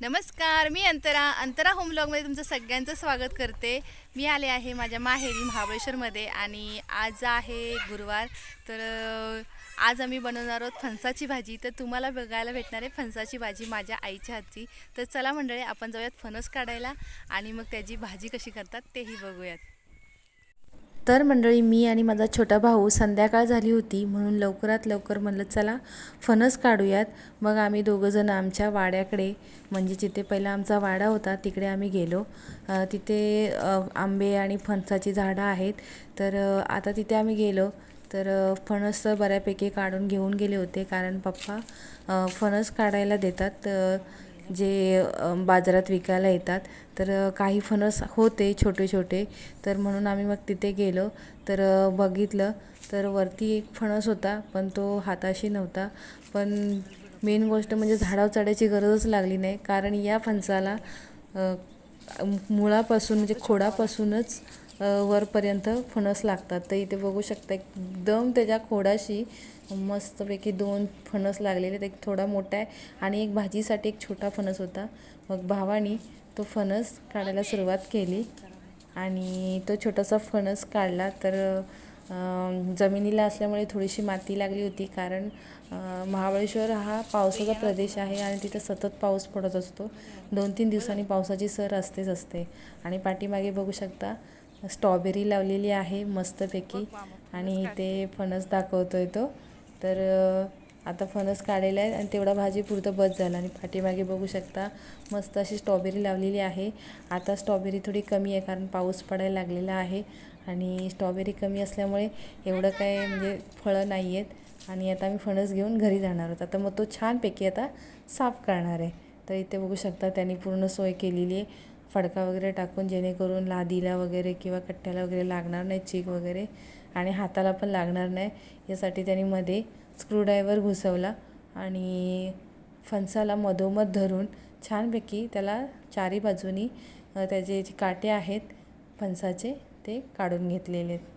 नमस्कार मी अंतरा. अंतरा होम ब्लॉगमध्ये तुमचं सगळ्यांचं स्वागत करते. मी आले आहे माझ्या माहेरी महाबळेश्वरमध्ये आणि आज आहे गुरुवार. तर आज आम्ही बनवणार आहोत फणसाची भाजी. तर तुम्हाला बघायला भेटणार आहे फणसाची भाजी माझ्या आईच्या हातची. तर चला मंडळी आपण जाऊयात फणस काढायला आणि मग त्याची भाजी कशी करतात तेही बघूयात. तर मंडळी मी आणि माझा छोटा भाऊ संध्याकाळ झाली होती म्हणून लवकरात लवकर म्हणलं चला फणस काढूयात. मग आम्ही दोघंजण आमच्या वाड्याकडे म्हणजे जिथे पहिला आमचा वाडा होता तिकडे आम्ही गेलो. तिथे आंबे आणि फणसाची झाडं आहेत. तर आता तिथे आम्ही गेलो. तर फणस बऱ्यापैकी काढून घेऊन गेले होते कारण पप्पा फणस काढायला देतात. जे बाजारात विकायला येतात तर काही फणस होते छोटे छोटे तर म्हणून आम्ही मग तिथे गेलो. तर बघितलं तर वरती एक फणस होता पण तो हाताशी नव्हता. पण मेन गोष्ट म्हणजे झाडावर चढायची गरजच लागली नाही कारण या फणसाला मुळापासून म्हणजे खोडापासूनच वरपर्यंत फणस लागतात. तर इथे बघू शकता एकदम त्याच्या खोडाशी मस्तपैकी दोन फणस लागलेले एक थोडा मोठा आहे आणि एक भाजीसाठी एक छोटा फणस होता. मग भावानी तो फणस काढायला सुरुवात केली आणि तो छोटासा फणस काढला. तर जमिनीला असल्यामुळे थोडीशी माती लागली होती कारण महाबळेश्वर हा पावसाचा प्रदेश आहे आणि तिथं सतत पाऊस पडत असतो. दोन तीन दिवसांनी पावसाची सर असतेच असते. आणि पाठीमागे बघू शकता स्ट्रॉबेरी लावलेली आहे मस्तपैकी. आणि इथे फणस दाखवतोय तो. तर आता फणस काढलेला आहे आणि तेवढा भाजी पुरतं बस झाला. आणि पाठीमागे बघू शकता मस्त अशी स्ट्रॉबेरी लावलेली आहे. आता स्ट्रॉबेरी थोडी कमी आहे कारण पाऊस पडायला लागलेला आहे. आणि स्ट्रॉबेरी कमी असल्यामुळे एवढं काय म्हणजे फळं नाही आहेत. आणि आता मी फणस घेऊन घरी जाणार आहोत. आता मग तो छानपैकी आता साफ करणार आहे. तर इथे बघू शकता त्यांनी पूर्ण सोय केलेली आहे. फडका वगैरे टाकून जेणेकरून लादीला वगैरे किंवा कट्ट्याला वगैरे लागणार नाही चीक वगैरे आणि हाताला पण लागणार नाही. यासाठी त्यांनी मध्ये स्क्रूड्रायव्हर घुसवला आणि फणसाला मधोमध धरून छानपैकी त्याला चारी बाजूनी त्याचे जे काटे आहेत फणसाचे ते काढून घेतलेले. आहेत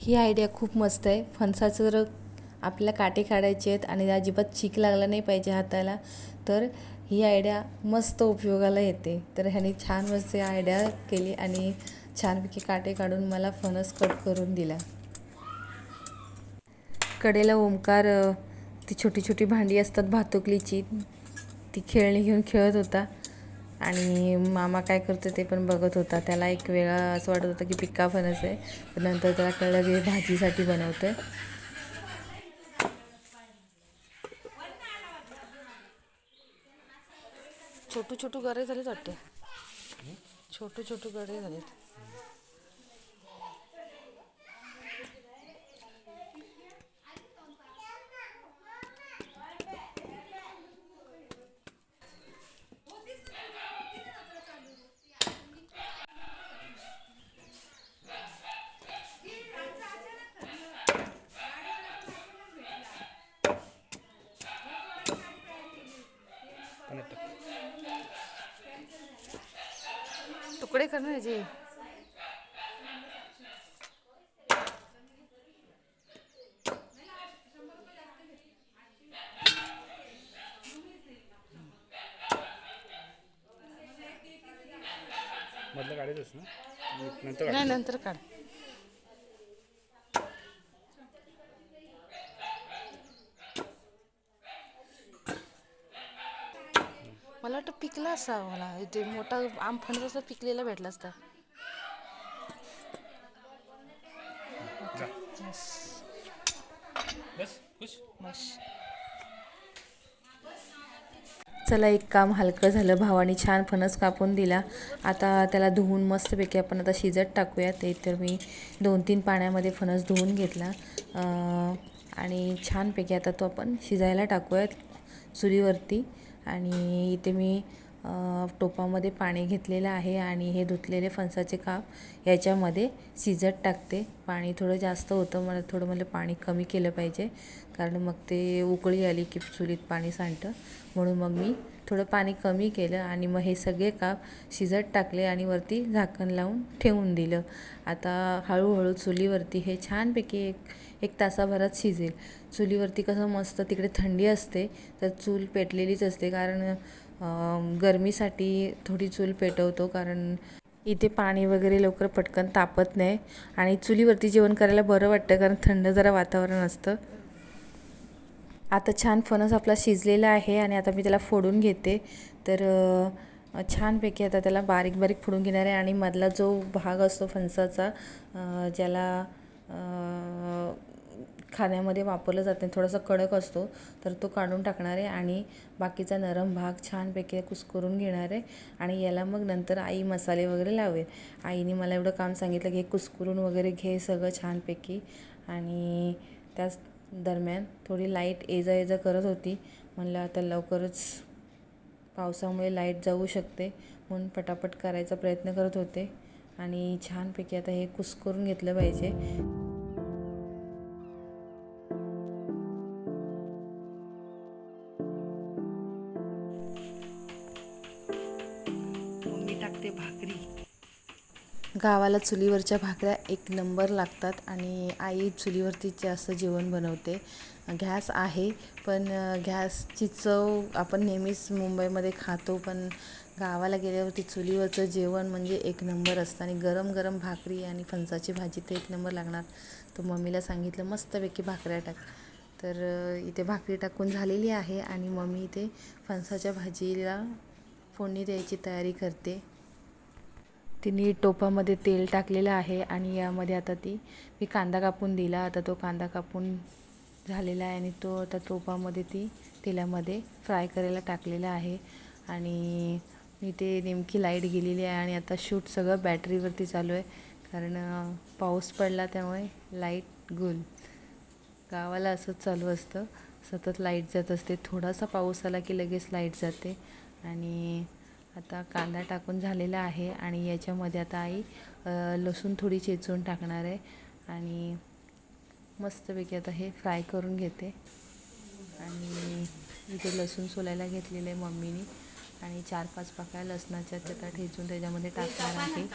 ही आयडिया खूप मस्त आहे. फणसाचं जर आपल्याला काटे काढायचे आहेत आणि अजिबात चीक लागला नाही पाहिजे हाताला तर ही आयडिया मस्त उपयोगाला येते. तर ह्याने छान मस्त आयडिया केली आणि छानपैकी काटे काढून मला फणस कट करून दिला. कडेला ओंकार ती छोटी छोटी भांडी असतात भातुकलीची ती खेळणी घेऊन खेळत होता. आणि मामा काय करतो ते पण बघत होता. त्याला एक वेळा असं वाटत होतं की पिक्का फणस आहे. पण नंतर त्याला कळलं की भाजीसाठी बनवतं आहे छोटू छोटू गरे झालेत वाटते. छोटू छोटू गरे झालेत. तुकडे करणार याचे मधलं काढायचंच ना? नंतर नाही नंतर काढ. मला वाटतं पिकला असा मला ते मोठा आम फणस असं पिकलेला भेटला असता. बस. खुश? मश चला एक काम हलकं झालं. भावाने छान फणस कापून दिला. आता त्याला धुवून मस्तपैकी आपण आता शिजत टाकूया ते तर मी दोन तीन पाण्यामध्ये फणस धुवून घेतला. अं, आणि छानपैकी आता तो आपण शिजायला टाकूयात चुलीवरती आणि इथे मी टोपामध्ये पाणी घेतलेलं आहे आणि हे धुतलेले फणसाचे काप याच्यामध्ये शिजत टाकते. पाणी थोडं जास्त होतं मला थोडं मला पाणी कमी केलं पाहिजे. कारण मग ते उकळी आली की चुलीत पाणी सांडतं. म्हणून मग मी थोडं पाणी कमी केलं आणि मग हे सगळे काप शिजत टाकले आणि वरती झाकण लावून ठेवून दिलं. आता हळूहळू चुलीवरती हे छानपैकी एक एक तासाभरात शिजेल. चुलीवरती कसं मस्त तिकडे थंडी असते तर चूल पेटलेलीच असते. कारण गरमीसाठी थोडी चूल पेटवतो. कारण इथे पाणी वगैरे लवकर पटकन तापत नाही. आणि चुलीवरती जेवण करायला बरं वाटतं कारण थंड जरा वातावरण असतं. आता छान फणस आपला शिजलेला आहे आणि आता मी त्याला फोडून घेते. तर छानपैकी आता त्याला बारीक बारीक फोडून घेणार आहे. आणि मधला जो भाग असतो फणसाचा ज्याला खाण्यामध्ये वापरलं जात नाही. थोडासा कडक असतो तर तो काढून टाकणार आहे आणि बाकीचा नरम भाग छानपैकी कुस्करून घेणार आहे आणि याला मग नंतर आई मसाले वगैरे लावेल. आईने मला एवढं काम सांगितलं की हे कुस्करून वगैरे घे सगळं छानपैकी. आणि त्याच दरम्यान थोडी लाइट एजा एजा करत होती. म्हणलं आता लवकरच पावसामुळे लाइट जाऊ शकते म्हणून पटापट करायचा प्रयत्न करत होते. आणि छानपैकी आता हे कुस्करून घेतलं पाहिजे. गावाला चुलीवरच्या भाकऱ्या एक नंबर लागतात आणि आई चुलीवरती जास्त जेवण बनवते. गॅस आहे पण गॅसची चव आपण नेहमीच मुंबईमध्ये खातो पण गावाला गेल्यावरती चुलीवरचं जेवण म्हणजे एक नंबर असतं आणि गरम गरम भाकरी आणि फणसाची भाजी तर एक नंबर लागणार. तर मम्मीला सांगितलं मस्तपैकी भाकऱ्या टाक. तर इथे भाकरी टाकून झालेली आहे आणि मम्मी इथे फणसाच्या भाजीला फोडणी द्यायची तयारी करते. तिने टोपामध्ये तेल टाकलेलं आहे आणि यामध्ये आता ती मी कांदा कापून दिला. आता तो कांदा कापून झालेला आहे आणि तो आता टोपामध्ये ती तेलामध्ये फ्राय करायला टाकलेला आहे. आणि मी ते नेमकी लाइट गेलेली आहे आणि आता शूट सगळं बॅटरीवरती चालू आहे. कारण पाऊस पडला त्यामुळे लाइट गुल. गावाला असंच चालू असतं. सतत लाइट जात असते. थोडासा पाऊस आला की लगेच लाइट जाते. आणि आता कांदा टाकून झालेला आहे आणि याच्यामध्ये आता आई लसूण थोडी चेचून टाकणार आहे आणि मस्तपैकी आता हे फ्राय करून घेते. आणि इथे लसूण सोलायला घेतलेलं आहे मम्मीनी आणि चार पाच पाकळ्या लसणाच्या त्या ठेचून त्याच्यामध्ये टाकणार आहे.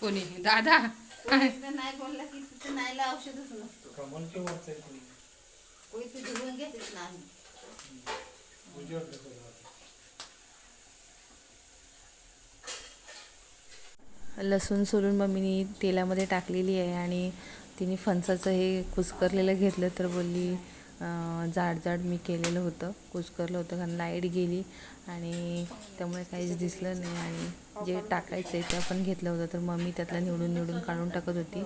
कोणी? दादा? नाही बोलला की तिथे नाहीला औषधच नसतो. कमल के वरचं आहे कोणी. कोणी ते धुवून घेतेच नाही. लसूण सोलून मम्मीनी तेलामध्ये टाकलेली आहे आणि तिने फणसाचं हे कुस्करलेलं घेतलं तर बोलली जाड जाड मी केलेलं होतं कुस्करलं होतं कारण लाइट गेली आणि त्यामुळे काहीच दिसलं नाही आणि जे टाकायचं आहे ते आपण घेतलं होतं तर मम्मी त्यातलं निवडून निवडून काढून टाकत होती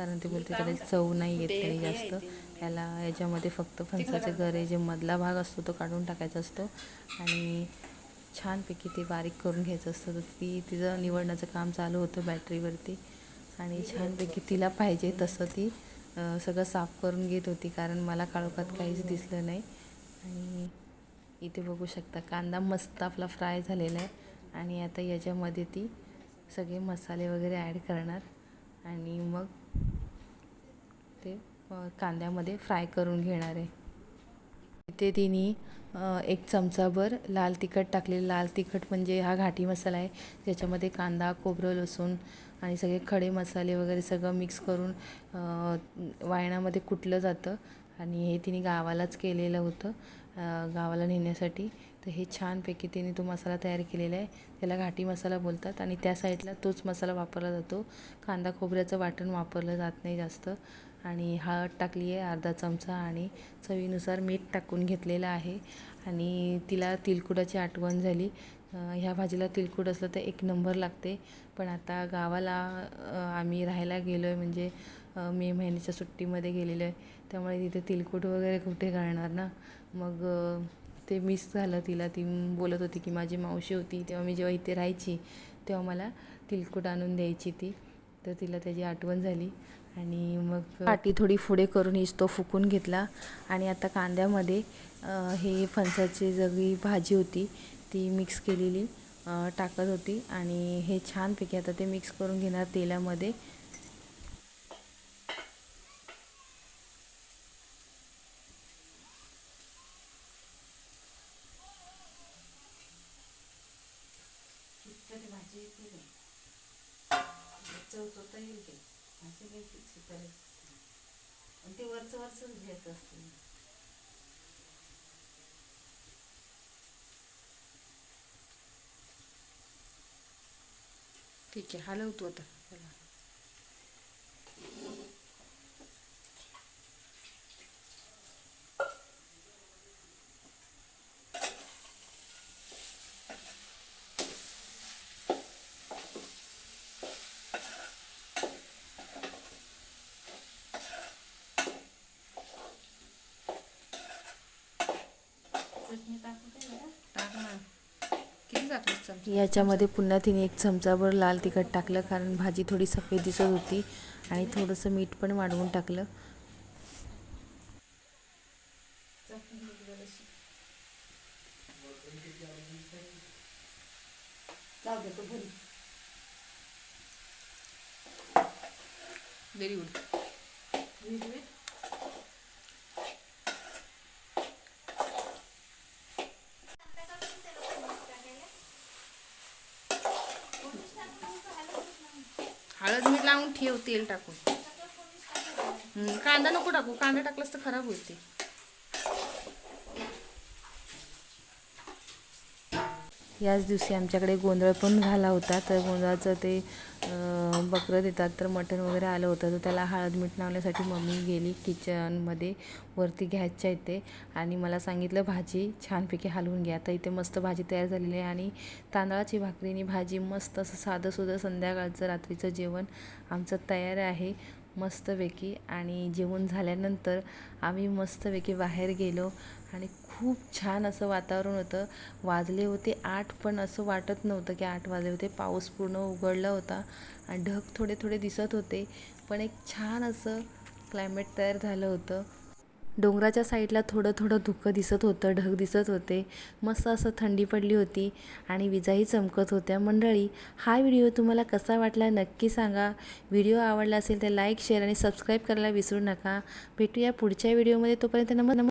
कारण ते बोलते त्याला चव नाही येत काही जास्त. याला याच्यामध्ये फक्त फणसाचे गरे जे मधला भाग असतो तो काढून टाकायचा असतो. आणि छानपैकी ते बारीक करून घ्यायचं असतं. तर ती तिचं निवडण्याचं काम चालू होतं बॅटरीवरती. आणि छानपैकी तिला पाहिजे तसं ती सगळं साफ करून घेत होती. कारण मला काळोखात काहीच दिसलं नाही. आणि इथे बघू शकता कांदा मस्त आपला फ्राय झालेला आहे. आणि आता याच्यामध्ये ती सगळे मसाले वगैरे ॲड करणार. आणि मग ते कांद्यामध्ये फ्राय करून घेणार आहे. इथे तिने एक चमचाभर लाल तिखट टाकलेलं लाल तिखट म्हणजे हा घाटी मसाला आहे. ज्याच्यामध्ये कांदा खोबरं लसूण आणि सगळे खडे मसाले वगैरे सगळं मिक्स करून वायणामध्ये कुटलं जातं. आणि हे तिने गावालाच केलेलं होतं. गावाला नेण्यासाठी. तर हे छानपैकी तिने तो मसाला तयार केलेला आहे. त्याला घाटी मसाला बोलतात आणि त्या साईडला तोच मसाला वापरला जातो. कांदा खोबऱ्याचं वाटण वापरलं जात नाही जास्त. आणि हळद टाकली आहे अर्धा चमचा आणि चवीनुसार मीठ टाकून घेतलेलं आहे. आणि तिला तिलकुटाची आठवण झाली. ह्या भाजीला तिलकुट असलं तर एक नंबर लागते. पण आता गावाला आम्ही राहायला गेलो आहे म्हणजे मे महिन्याच्या सुट्टीमध्ये गेलेलो आहे. त्यामुळे तिथे तिलकुट वगैरे कुठे घालणार ना? मग ते मिस झालं तिला. ती बोलत होती की माझी मावशी होती. तेव्हा मी जेव्हा इथे राहायची तेव्हा मला तिलकुट आणून द्यायची ती. तर तिला त्याची आठवण झाली. आणि मग पाटी थोडी पुढे करून हीच तो फुकून घेतला. आणि आता कांद्यामध्ये हे फणसाची सगळी भाजी होती ती मिक्स केलेली टाकत होती. आणि हे छानपैकी आता ते मिक्स करून घेणार तेलामध्ये. घ्यायची तर आणि ते वरचं वरचंच घ्यायचं असतं. ठीक आहे हलवतो आता. त्याला याच्यामध्ये पुन्हा तिने एक चमचाभर लाल तिखट टाकलं कारण भाजी थोडी सफेद दिसत होती आणि थोडंसं मीठ पण वाढवून टाकलं. व्हेरी गुड हळद मीठ लावून ठेव तेल टाकून. कांदा नको टाकू कांदा टाकलास तर खराब होईल ते. याच दिवशी आमच्याकडे गोंधळ पण झाला होता तर गोंधळाचं ते बकरं देतात. तर मटण वगैरे आलं होतं. तर त्याला हळद मीठ लावण्यासाठी मम्मी गेली किचनमध्ये वरती घ्यायच्या इथे. आणि मला सांगितलं भाजी छानपैकी हलवून घ्या. तर इथे मस्त भाजी तयार झालेली आहे. आणि तांदळाची भाकरीनी भाजी मस्त असं साधंसुधं संध्याकाळचं रात्रीचं जेवण आमचं तयार आहे. मस्तपैकी. आणि जेवण झाल्यानंतर आम्ही मस्तपैकी बाहेर गेलो. आणि खूप छान असं वातावरण होतं. वाजले होते आठ पण असं वाटत नव्हतं की आठ वाजले होते. पाऊस पूर्ण उघडला होता आणि ढग थोडे थोडे दिसत होते पण एक छान असं क्लायमेट तयार झालं होतं. डोंगराच्या साईडला थोडं थोडं धुकं दिसत होतं ढग दिसत होते. मस्त असं थंडी पडली होती आणि विजाही चमकत होत्या. मंडळी हा व्हिडिओ तुम्हाला कसा वाटला नक्की सांगा. व्हिडिओ आवडला असेल तर लाईक शेअर आणि सबस्क्राईब करायला विसरू नका. भेटूया पुढच्या व्हिडिओमध्ये. तोपर्यंत नम नम